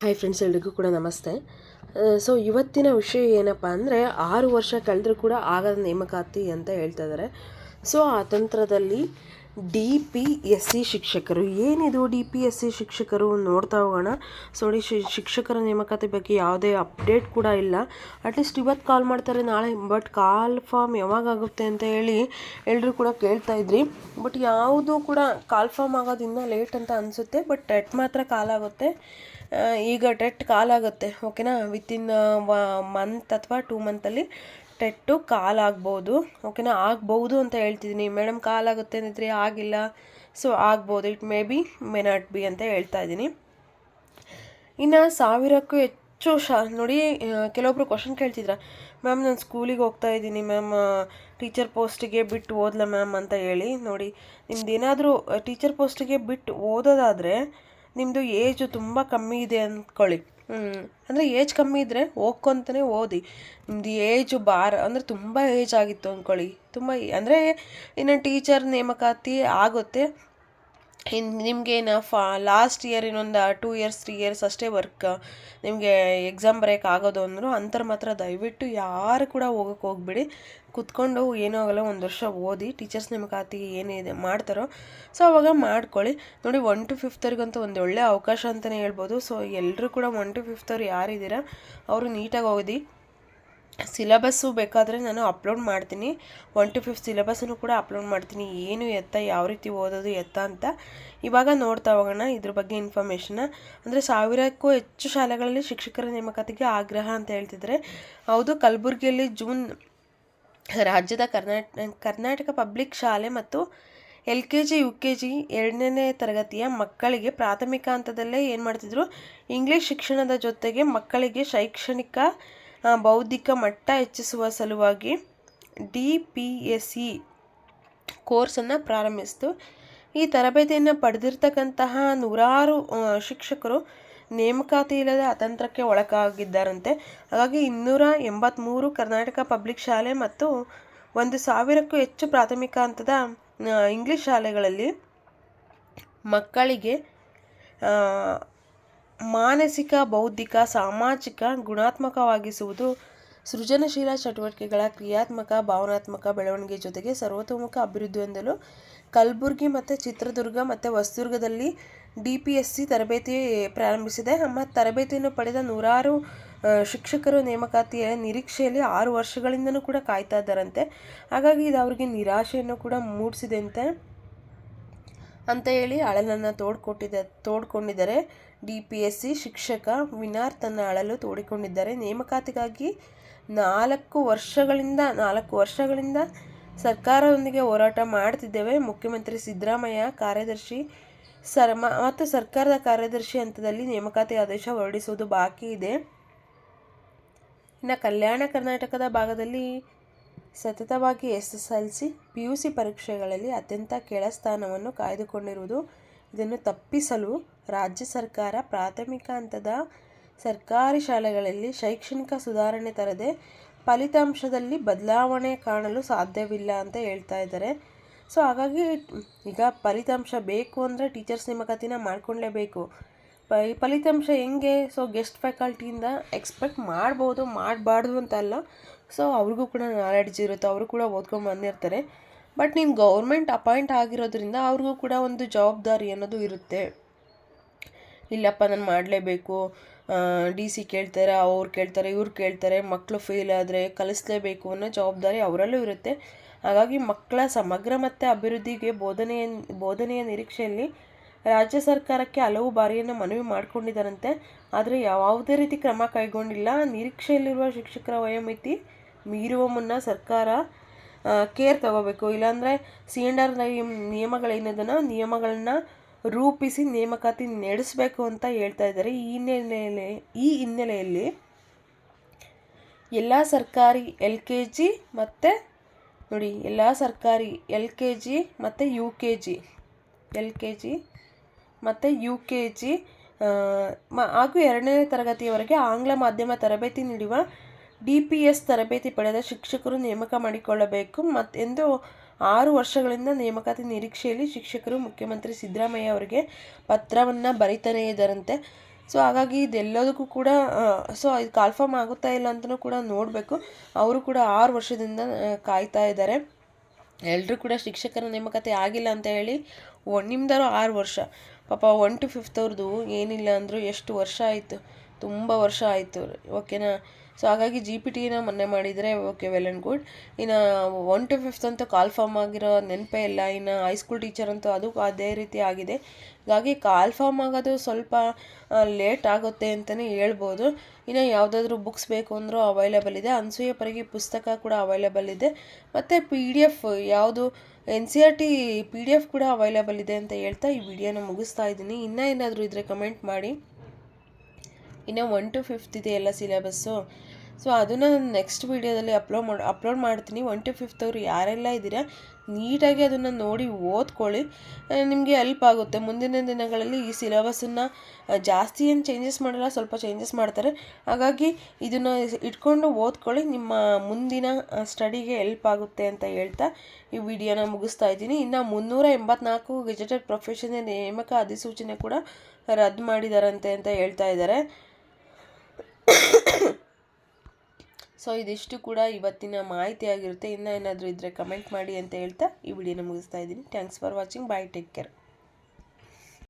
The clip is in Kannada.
ಹಾಯ್ ಫ್ರೆಂಡ್ಸ್ ಎಲ್ರಿಗೂ ಕೂಡ ನಮಸ್ತೆ. ಸೊ ಇವತ್ತಿನ ವಿಷಯ ಏನಪ್ಪ ಅಂದರೆ ಆರು ವರ್ಷ ಕಳೆದ್ರೂ ಕೂಡ ಆಗದ ನೇಮಕಾತಿ ಅಂತ ಹೇಳ್ತಾ ಇದ್ದಾರೆ ಸೊ ಆ ತಂತ್ರದಲ್ಲಿ ಡಿ ಪಿ ಎಸ್ ಸಿ ಶಿಕ್ಷಕರು. ಏನಿದು ಡಿ ಪಿ ಎಸ್ ಸಿ ಶಿಕ್ಷಕರು ನೋಡ್ತಾ ಹೋಗೋಣ. ಸೊ ನೋಡಿ ಶಿಕ್ಷಕರ ನೇಮಕಾತಿ ಬಗ್ಗೆ ಯಾವುದೇ ಅಪ್ಡೇಟ್ ಕೂಡ ಇಲ್ಲ. ಅಟ್ಲೀಸ್ಟ್ ಇವತ್ತು ಕಾಲ್ ಮಾಡ್ತಾರೆ ನಾಳೆ. ಬಟ್ ಕಾಲ್ ಫಾರ್ಮ್ ಯಾವಾಗ ಆಗುತ್ತೆ ಅಂತ ಹೇಳಿ ಎಲ್ಲರೂ ಕೂಡ ಕೇಳ್ತಾ ಇದ್ರಿ. ಬಟ್ ಯಾವುದೂ ಕೂಡ ಕಾಲ್ ಫಾರ್ಮ್ ಆಗೋದು ಇನ್ನೂ ಲೇಟ್ ಅಂತ ಅನಿಸುತ್ತೆ. ಬಟ್ ಟೆಟ್ ಮಾತ್ರ ಕಾಲ್ ಆಗುತ್ತೆ. ಆ, ಈಗ ಟೆಟ್ ಕಾಲಾಗುತ್ತೆ ಓಕೆನಾ ವಿತಿನ್ ಮಂತ್ ಅಥವಾ ಟೂ ಮಂತಲ್ಲಿ ಟೆಟ್ಟು ಕಾಲ್ ಆಗ್ಬೋದು. ಓಕೆನಾ? ಆಗ್ಬೋದು ಅಂತ ಹೇಳ್ತಿದ್ದೀನಿ. ಮೇಡಮ್, ಕಾಲ್ ಆಗುತ್ತೆ ಅಂದಿದ್ರೆ ಆಗಿಲ್ಲ. ಸೊ, ಆಗ್ಬೋದು. It may be, may not be ಅಂತ ಹೇಳ್ತಾ ಇದ್ದೀನಿ. ಇನ್ನು ಸಾವಿರಕ್ಕೂ ಹೆಚ್ಚು ಶ, ನೋಡಿ ಕೆಲವೊಬ್ರು ಕ್ವಶನ್ ಕೇಳ್ತಿದ್ರ. ಮ್ಯಾಮ್, ನಾನು ಸ್ಕೂಲಿಗೆ ಹೋಗ್ತಾ ಇದ್ದೀನಿ. ಮ್ಯಾಮ್ ಟೀಚರ್ ಪೋಸ್ಟಿಗೆ ಬಿಟ್ಟು ಓದಲ ಮ್ಯಾಮ್ ಅಂತ ಹೇಳಿ. ನೋಡಿ ನಿಮ್ದು ಏನಾದರೂ ಟೀಚರ್ ಪೋಸ್ಟಿಗೆ ಬಿಟ್ಟು ಓದೋದಾದರೆ ನಿಮ್ಮದು ಏಜು ತುಂಬ ಕಮ್ಮಿ ಇದೆ ಅಂದ್ಕೊಳ್ಳಿ ಅಂದರೆ ಏಜ್ ಕಮ್ಮಿ ಇದ್ದರೆ ಹೋಗ್ಕೊಂತಲೇ ಓದಿ. ನಿಮ್ಮದು ಏಜು ಬಾರ, ಅಂದರೆ ತುಂಬ ಏಜ್ ಆಗಿತ್ತು ಅಂದ್ಕೊಳ್ಳಿ. ತುಂಬ, ಅಂದರೆ ಇನ್ನು ಟೀಚರ್ ನೇಮಕಾತಿ ಆಗುತ್ತೆ. ಇನ್ನು ಫಾ ಲಾಸ್ಟ್ ಇಯರ್ ಇನ್ನೊಂದು ಟೂ ಇಯರ್ಸ್ ತ್ರೀ ಇಯರ್ಸ್ ಅಷ್ಟೇ ವರ್ಕ್ ನಿಮಗೆ ಎಕ್ಸಾಮ್ ಬರೆಯೋಕೆ ಆಗೋದು ಅಂದರು, ಅಂಥವ್ರು ಮಾತ್ರ ದಯವಿಟ್ಟು ಯಾರು ಕೂಡ ಹೋಗೋಕೆ ಹೋಗ್ಬಿಡಿ. ಕುತ್ಕೊಂಡು ಏನೂ ಆಗಲ್ಲ, ಒಂದು ವರ್ಷ ಓದಿ ಟೀಚರ್ಸ್ ನೇಮಕಾತಿ ಏನಿದೆ ಮಾಡ್ತಾರೋ ಸೊ ಅವಾಗ ಮಾಡ್ಕೊಳ್ಳಿ. ನೋಡಿ ಒನ್ ಟು ಫಿಫ್ತವ್ರಿಗಂತೂ ಒಂದು ಒಳ್ಳೆ ಅವಕಾಶ ಅಂತಲೇ ಹೇಳ್ಬೋದು. ಸೊ ಎಲ್ಲರೂ ಕೂಡ ಒನ್ ಟು ಫಿಫ್ತವ್ರು ಯಾರಿದ್ದೀರಾ, ಅವರು ನೀಟಾಗಿ ಓದಿ ಸಿಲಬಸ್ಸು ಬೇಕಾದರೆ ನಾನು ಅಪ್ಲೋಡ್ ಮಾಡ್ತೀನಿ. ಒನ್ ಟು ಫಿಫ್ತ್ ಸಿಲಬಸ್ಸನ್ನು ಕೂಡ ಅಪ್ಲೋಡ್ ಮಾಡ್ತೀನಿ. ಏನು ಎತ್ತ, ಯಾವ ರೀತಿ ಓದೋದು, ಎತ್ತ ಅಂತ ಇವಾಗ ನೋಡ್ತಾ ಹೋಗೋಣ. ಇದ್ರ ಬಗ್ಗೆ ಇನ್ಫಾರ್ಮೇಷನ್ನ ಅಂದರೆ ಸಾವಿರಕ್ಕೂ ಹೆಚ್ಚು ಶಾಲೆಗಳಲ್ಲಿ ಶಿಕ್ಷಕರ ನೇಮಕಾತಿಗೆ ಆಗ್ರಹ ಅಂತ ಹೇಳ್ತಿದ್ದಾರೆ ಹೌದು, ಕಲಬುರಗಿಯಲ್ಲಿ ಜೂನ್ ರಾಜ್ಯದ ಕರ್ನಾಟಕ ಕರ್ನಾಟಕ ಪಬ್ಲಿಕ್ ಶಾಲೆ ಮತ್ತು L K G U K G ಎರಡನೇ ತರಗತಿಯ ಮಕ್ಕಳಿಗೆ ಪ್ರಾಥಮಿಕ ಹಂತದಲ್ಲೇ ಏನು ಮಾಡ್ತಿದ್ರು? ಇಂಗ್ಲೀಷ್ ಶಿಕ್ಷಣದ ಜೊತೆಗೆ ಮಕ್ಕಳಿಗೆ ಶೈಕ್ಷಣಿಕ ಬೌದ್ಧಿಕ ಮಟ್ಟ ಹೆಚ್ಚಿಸುವ ಸಲುವಾಗಿ ಡಿ ಪಿ ಎಸ್ ಇ ಕೋರ್ಸನ್ನು ಪ್ರಾರಂಭಿಸಿತು. ಈ ತರಬೇತಿಯನ್ನು ಪಡೆದಿರ್ತಕ್ಕಂತಹ ನೂರಾರು ಶಿಕ್ಷಕರು ನೇಮಕಾತಿ ಇಲ್ಲದ ಅತಂತ್ರಕ್ಕೆ ಒಳಗಾಗಿದ್ದಾರಂತೆ. ಹಾಗಾಗಿ ಇನ್ನೂರ ಎಂಬತ್ತ್ಮೂರು ಕರ್ನಾಟಕ ಪಬ್ಲಿಕ್ ಶಾಲೆ ಮತ್ತು ಒಂದು ಸಾವಿರಕ್ಕೂ ಹೆಚ್ಚು ಪ್ರಾಥಮಿಕ ಹಂತದ ಇಂಗ್ಲಿಷ್ ಶಾಲೆಗಳಲ್ಲಿ ಮಕ್ಕಳಿಗೆ ಮಾನಸಿಕ, ಬೌದ್ಧಿಕ, ಸಾಮಾಜಿಕ ಗುಣಾತ್ಮಕವಾಗಿಸುವುದು ಸೃಜನಶೀಲ ಚಟುವಟಿಕೆಗಳ ಕ್ರಿಯಾತ್ಮಕ, ಭಾವನಾತ್ಮಕ ಬೆಳವಣಿಗೆ ಜೊತೆಗೆ ಸರ್ವತೋಮುಖ ಅಭಿವೃದ್ಧಿ ಹೊಂದಲು ಕಲಬುರಗಿ ಮತ್ತು ಚಿತ್ರದುರ್ಗ ಮತ್ತು ಹೊಸದುರ್ಗದಲ್ಲಿ ಡಿ ಪಿ ಎಸ್ ಸಿ ತರಬೇತಿ ಪ್ರಾರಂಭಿಸಿದೆ. ಮತ್ತು ತರಬೇತಿಯನ್ನು ಪಡೆದ ನೂರಾರು ಶಿಕ್ಷಕರು ನೇಮಕಾತಿಯ ನಿರೀಕ್ಷೆಯಲ್ಲಿ ಆರು ವರ್ಷಗಳಿಂದಲೂ ಕೂಡ ಕಾಯ್ತಾ ಇದ್ದಾರಂತೆ. ಹಾಗಾಗಿ ಇದು ಅವರಿಗೆ ನಿರಾಶೆಯನ್ನು ಕೂಡ ಮೂಡಿಸಿದೆ ಅಂತೆ. ಅಂತ ಹೇಳಿ ಅಳಲನ್ನು ತೋಡ್ಕೊಟ್ಟಿದ್ದ ತೋಡ್ಕೊಂಡಿದ್ದಾರೆ. ಡಿ ಪಿ ಎಸ್ ಸಿ ಶಿಕ್ಷಕ ವಿನಾರ್ ತನ್ನ ಅಳಲು ತೋಡಿಕೊಂಡಿದ್ದಾರೆ. ನೇಮಕಾತಿಗಾಗಿ ನಾಲ್ಕು ವರ್ಷಗಳಿಂದ ನಾಲ್ಕು ವರ್ಷಗಳಿಂದ ಸರ್ಕಾರದೊಂದಿಗೆ ಹೋರಾಟ ಮಾಡ್ತಿದ್ದೇವೆ. ಮುಖ್ಯಮಂತ್ರಿ ಸಿದ್ದರಾಮಯ್ಯ ಕಾರ್ಯದರ್ಶಿ ಸರ್ಮ ಮತ್ತು ಸರ್ಕಾರದ ಕಾರ್ಯದರ್ಶಿ ಹಂತದಲ್ಲಿ ನೇಮಕಾತಿ ಆದೇಶ ಹೊರಡಿಸುವುದು ಬಾಕಿ ಇದೆ. ಇನ್ನು ಕಲ್ಯಾಣ ಕರ್ನಾಟಕದ ಭಾಗದಲ್ಲಿ ಸತತವಾಗಿ S S L C, P U C ಪರೀಕ್ಷೆಗಳಲ್ಲಿ ಅತ್ಯಂತ ಕೆಳ ಸ್ಥಾನವನ್ನು ಕಾಯ್ದುಕೊಂಡಿರುವುದು. ಇದನ್ನು ತಪ್ಪಿಸಲು ರಾಜ್ಯ ಸರ್ಕಾರ ಪ್ರಾಥಮಿಕ ಹಂತದ ಸರ್ಕಾರಿ ಶಾಲೆಗಳಲ್ಲಿ ಶೈಕ್ಷಣಿಕ ಸುಧಾರಣೆ ತರದೆ ಫಲಿತಾಂಶದಲ್ಲಿ ಬದಲಾವಣೆ ಕಾಣಲು ಸಾಧ್ಯವಿಲ್ಲ ಅಂತ ಹೇಳ್ತಾ ಇದ್ದಾರೆ. ಸೊ, ಹಾಗಾಗಿ ಈಗ ಫಲಿತಾಂಶ ಬೇಕು ಅಂದರೆ ಟೀಚರ್ಸ್ ನೇಮಕಾತಿನ ಮಾಡ್ಕೊಳ್ಳೇಬೇಕು ಪ ಈ ಫಲಿತಾಂಶ ಹೆಂಗೆ? ಸೊ ಗೆಸ್ಟ್ ಫ್ಯಾಕಲ್ಟಿಯಿಂದ ಎಕ್ಸ್ಪೆಕ್ಟ್ ಮಾಡ್ಬೋದು, ಮಾಡಬಾರ್ದು ಅಂತ ಅಲ್ಲ ಸೊ ಅವ್ರಿಗೂ ಕೂಡ ನಾಲೆಡ್ಜ್ ಇರುತ್ತೆ, ಅವರು ಕೂಡ ಓದ್ಕೊಂಡು ಬಂದಿರ್ತಾರೆ. ಬಟ್ ನೀನು ಗೌರ್ಮೆಂಟ್ ಅಪಾಯಿಂಟ್ ಆಗಿರೋದ್ರಿಂದ ಅವ್ರಿಗೂ ಕೂಡ ಒಂದು ಜವಾಬ್ದಾರಿ ಅನ್ನೋದು ಇರುತ್ತೆ. ಇಲ್ಲಪ್ಪ, ನಾನು ಮಾಡಲೇಬೇಕು. ಡಿ ಸಿ ಕೇಳ್ತಾರೆ, ಅವ್ರು ಕೇಳ್ತಾರೆ, ಇವ್ರು ಕೇಳ್ತಾರೆ ಮಕ್ಕಳು ಫೇಲ್ ಆದರೆ ಕಲಿಸ್ಲೇಬೇಕು ಅನ್ನೋ ಜವಾಬ್ದಾರಿ ಅವರಲ್ಲೂ ಇರುತ್ತೆ. ಹಾಗಾಗಿ ಮಕ್ಕಳ ಸಮಗ್ರ ಮತ್ತು ಅಭಿವೃದ್ಧಿಗೆ ಬೋಧನೆಯ ಬೋಧನೆಯ ನಿರೀಕ್ಷೆಯಲ್ಲಿ ರಾಜ್ಯ ಸರ್ಕಾರಕ್ಕೆ ಹಲವು ಬಾರಿಯನ್ನು ಮನವಿ ಮಾಡಿಕೊಂಡಿದ್ದಾರಂತೆ. ಆದರೆ ಯಾವುದೇ ರೀತಿ ಕ್ರಮ ಕೈಗೊಂಡಿಲ್ಲ. ನಿರೀಕ್ಷೆಯಲ್ಲಿರುವ ಶಿಕ್ಷಕರ ವಯೋಮಿತಿ ಮೀರುವ ಮುನ್ನ ಸರ್ಕಾರ ಕೇರ್ ತಗೋಬೇಕು. ಇಲ್ಲಾಂದರೆ ಸಿ ಎಂಡ್ ಆರ್ ನಿಯಮಗಳೇನದನ್ನು ನಿಯಮಗಳನ್ನ ರೂಪಿಸಿ ನೇಮಕಾತಿ ನಡೆಸಬೇಕು ಅಂತ ಹೇಳ್ತಾ ಇದ್ದಾರೆ. ಈ ಹಿನ್ನೆಲೆಯಲ್ಲಿ ಈ ಹಿನ್ನೆಲೆಯಲ್ಲಿ ಎಲ್ಲ ಸರ್ಕಾರಿ ಎಲ್ ಕೆ ಜಿ ಮತ್ತು, ನೋಡಿ, ಎಲ್ಲ ಸರ್ಕಾರಿ ಎಲ್ ಕೆ ಜಿ ಮತ್ತು U K G L K G ಮತ್ತು ಯು ಕೆ ಜಿ ಮ, ಹಾಗೂ ಎರಡನೇ ತರಗತಿಯವರೆಗೆ ಆಂಗ್ಲ ಮಾಧ್ಯಮ ತರಬೇತಿ ನೀಡುವ ಡಿ ಪಿ ಎಸ್ ತರಬೇತಿ ಪಡೆದ ಶಿಕ್ಷಕರು ನೇಮಕ ಮಾಡಿಕೊಳ್ಳಬೇಕು. ಮತ್ತು ಎಂದು ಆರು ವರ್ಷಗಳಿಂದ ನೇಮಕಾತಿ ನಿರೀಕ್ಷೆಯಲ್ಲಿ ಶಿಕ್ಷಕರು ಮುಖ್ಯಮಂತ್ರಿ ಸಿದ್ದರಾಮಯ್ಯ ಅವರಿಗೆ ಪತ್ರವನ್ನು ಬರೀತಾನೇ ಇದ್ದಾರಂತೆ. ಸೊ, ಹಾಗಾಗಿ ಇದೆಲ್ಲದಕ್ಕೂ ಕೂಡ ಸೊ, ಇದು ಕಾಲ್ಫಾರ್ಮ್ ಆಗುತ್ತಾ ಇಲ್ಲ ಅಂತಲೂ ಕೂಡ ನೋಡಬೇಕು. ಅವರು ಕೂಡ ಆರು ವರ್ಷದಿಂದ ಕಾಯ್ತಾ ಇದ್ದಾರೆ. ಎಲ್ಲರೂ ಕೂಡ ಶಿಕ್ಷಕರ ನೇಮಕಾತಿ ಆಗಿಲ್ಲ ಅಂತ ಹೇಳಿ ನಿಮ್ದಾರು ಆರು ವರ್ಷ. ಪಾಪ ಒನ್ ಟು ಫಿಫ್ತ್ ಅವ್ರದ್ದು ಏನಿಲ್ಲ ಅಂದರೂ ಎಷ್ಟು ವರ್ಷ ಆಯಿತು ತುಂಬ ವರ್ಷ ಆಯಿತು. ಓಕೆನಾ? ಸೊ ಹಾಗಾಗಿ ಜಿ ಪಿ ಟಿನ ಮೊನ್ನೆ ಮಾಡಿದರೆ ಓಕೆ ವೆಲ್ ಆ್ಯಂಡ್ ಗುಡ್ ಇನ್ನು ಒನ್ ಟು ಫಿಫ್ತ್ ಅಂತೂ ಕಾಲ್ ಫಾರ್ಮ್ ಆಗಿರೋ ನೆನಪೇ ಇಲ್ಲ. ಇನ್ನು ಹೈಸ್ಕೂಲ್ ಟೀಚರ್ ಅಂತೂ ಅದು ಅದೇ ರೀತಿ ಆಗಿದೆ. ಹಾಗಾಗಿ ಕಾಲ್ ಫಾರ್ಮ್ ಆಗೋದು ಸ್ವಲ್ಪ ಲೇಟ್ ಆಗುತ್ತೆ ಅಂತಲೇ ಹೇಳ್ಬೋದು. ಇನ್ನು ಯಾವುದಾದ್ರೂ ಬುಕ್ಸ್ ಬೇಕು ಅಂದರೂ ಅವೈಲೇಬಲ್ ಇದೆ. ಅನಸೂಯ ಪರಿಗೆ ಪುಸ್ತಕ ಕೂಡ ಅವೈಲೇಬಲ್ ಇದೆ. ಮತ್ತು ಪಿ ಡಿ ಎಫ್ ಯಾವುದು N C R T P D F ಕೂಡ ಅವೈಲೇಬಲ್ ಇದೆ ಅಂತ ಹೇಳ್ತಾ ಈ ವಿಡಿಯೋನ ಮುಗಿಸ್ತಾ ಇದ್ದೀನಿ. ಇನ್ನೂ ಏನಾದರೂ ಇದ್ದರೆ ಕಮೆಂಟ್ ಮಾಡಿ. ಇನ್ನು ಒನ್ ಟು ಫಿಫ್ತ್ ಇದೆ ಎಲ್ಲ ಸಿಲೆಬಸ್ಸು. ಸೊ ಅದನ್ನು ನಾನು ನೆಕ್ಸ್ಟ್ ವೀಡಿಯೋದಲ್ಲಿ ಅಪ್ಲೋಡ್ ಮಾಡಿ ಅಪ್ಲೋಡ್ ಮಾಡ್ತೀನಿ. ಒನ್ ಟು ಫಿಫ್ತ್ ಅವರು ಯಾರೆಲ್ಲ ಇದ್ದೀರಾ, ನೀಟಾಗಿ ಅದನ್ನು ನೋಡಿ ಓದ್ಕೊಳ್ಳಿ. ನಿಮಗೆ ಹೆಲ್ಪ್ ಆಗುತ್ತೆ. ಮುಂದಿನ ದಿನಗಳಲ್ಲಿ ಈ ಸಿಲೆಬಸ್ಸನ್ನು ಜಾಸ್ತಿ ಏನು ಚೇಂಜಸ್ ಮಾಡಲ್ಲ, ಸ್ವಲ್ಪ ಚೇಂಜಸ್ ಮಾಡ್ತಾರೆ. ಹಾಗಾಗಿ ಇದನ್ನು ಇಟ್ಕೊಂಡು ಓದ್ಕೊಳ್ಳಿ. ನಿಮ್ಮ ಮುಂದಿನ ಸ್ಟಡಿಗೆ ಹೆಲ್ಪ್ ಆಗುತ್ತೆ ಅಂತ ಹೇಳ್ತಾ ಈ ವಿಡಿಯೋನ ಮುಗಿಸ್ತಾ ಇದ್ದೀನಿ. ಇನ್ನು ಮುನ್ನೂರ ಎಂಬತ್ನಾಲ್ಕು ಗೆಜೆಟೆಡ್ ಪ್ರೊಫೆಷನ್ ನೇಮಕ ಅಧಿಸೂಚನೆ ಕೂಡ ರದ್ದು ಮಾಡಿದಾರಂತೆ ಅಂತ ಹೇಳ್ತಾ ಇದ್ದಾರೆ. ಸೊ ಇದಿಷ್ಟು ಕೂಡ ಇವತ್ತಿನ ಮಾಹಿತಿ ಆಗಿರುತ್ತೆ. ಇನ್ನೂ ಏನಾದರೂ ಇದ್ದರೆ ಕಮೆಂಟ್ ಮಾಡಿ ಅಂತ ಹೇಳ್ತಾ ಈ ವಿಡಿಯೋನ ಮುಗಿಸ್ತಾ ಇದ್ದೀನಿ. Thanks for watching bye take care